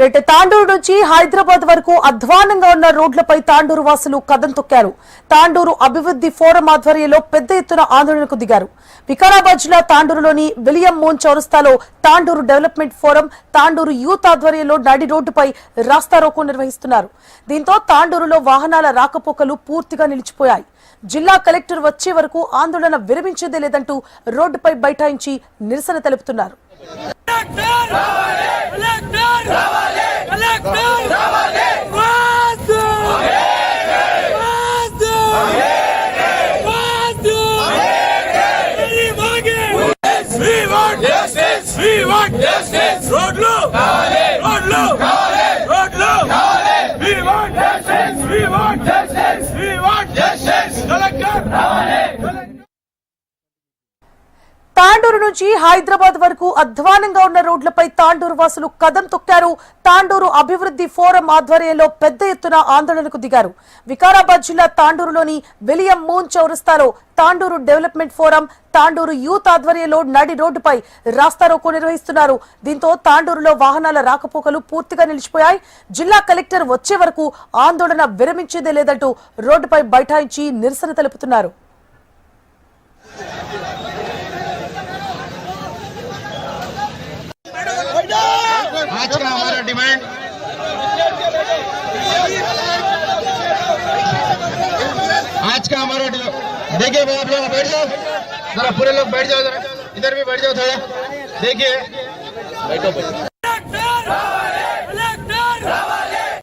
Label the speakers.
Speaker 1: Rate Tandur నుంచి హైదరాబాద్ వరకు అధ్వానంగా ఉన్న రోడ్లపై తాండూరు వాసులు కదం తొక్కారు. తాండూరు అభివృద్ధి ఫోరం ఆధ్వర్యంలో పెద్ద ఎత్తున ఆందోళనకు దిగారు. వికారాబాద్ జిల్లా తాండూరులోని విలియం మోన్ చౌరస్తాలో Tandur development forum Tandur youth ఆధ్వర్యంలో నడి రోడ్డుపై రాస్తారోకో నిర్వహిస్తున్నారు. దీంతో తాండూరులో వాహనాల రాకపోకలు పూర్తిగా నిలిచిపోయాయి. జిల్లా కలెక్టర్ వచ్చే వరకు ఆందోళన విరమించేదే లేదంటూ రోడ్డుపై బైఠాయించి నిరసన తెలుపుతున్నారు.
Speaker 2: want justice we want justice రోడ్లు రోడ్లు రోడ్లు we want justice we want justice we want justice collector
Speaker 1: Tandur నుంచి హైదరాబాద్ వరకు అధ్వానంగా ఉన్న రోడ్లపై తాండూరు వాసులు కదం తొక్కారు. తాండూరు అభివృద్ధి ఫోరం ఆధ్వర్యంలో పెద్ద ఎత్తున ఆందోళనకు దిగారు. వికారాబాద్ జిల్లా తాండూరులోని విలియం మూన్ చౌరస్తాలో Tandur development forum Tandur youth ఆధ్వర్యంలో నడి రోడ్డుపై రాస్తారోకో నిర్వహిస్తున్నారు. దీంతో తాండూరులో వాహనాల రాకపోకలు పూర్తిగా నిలిచిపోయాయి. జిల్లా కలెక్టర్ వచ్చే వరకు ఆందోళన విరమించేదే లేదంటూ రోడ్డుపై బైఠాయించి నిరసన తెలుపుతున్నారు.
Speaker 3: का हमारा देखिए भाई, आप लोग बैठ जाओ। जरा पूरे लोग बैठ जाओ जरा। इधर भी बैठ जाओ थोड़ा। देखिए।